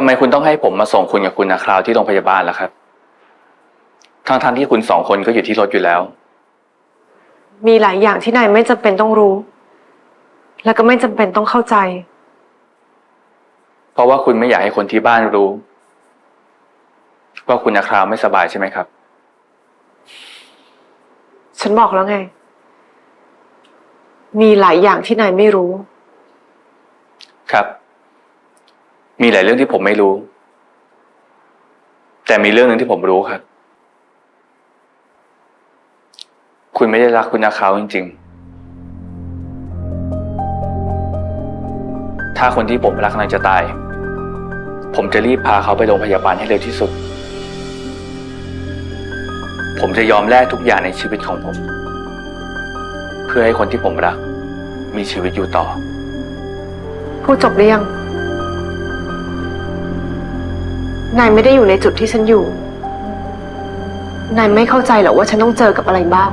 ทำไมคุณต้องให้ผมมาส่งคุณกับคุณนะคราวที่โรงพยาบาลล่ะครับทั้งๆที่คุณสองคนก็อยู่ที่รถอยู่แล้ว มีหลายอย่างที่นายไม่จำเป็นต้องรู้ แล้วก็ไม่จำเป็นต้องเข้าใจ เพราะว่าคุณไม่อยากให้คนที่บ้านรู้ ว่าคุณนะคราวไม่สบายใช่ไหมครับ ฉันบอกแล้วไง มีหลายอย่างที่นายไม่รู้ ครับ มีหลายเรื่องที่ผมไม่รู้ แต่มีเรื่องหนึ่งที่ผมรู้ครับคุณไม่ได้รักคุณนาคาจริง ๆ ถ้าคนที่ผมรักกำลังจะตาย ผมจะรีบพาเขาไปโรงพยาบาลให้เร็วที่สุด ผมจะยอมแลกทุกอย่างในชีวิตของผม เพื่อให้คนที่ผมรัก มีชีวิตอยู่ต่อ พูดจบหรือยัง นายไม่ได้อยู่ในจุดที่ฉันอยู่ นายไม่เข้าใจหรอกว่าฉันต้องเจอกับอะไรบ้าง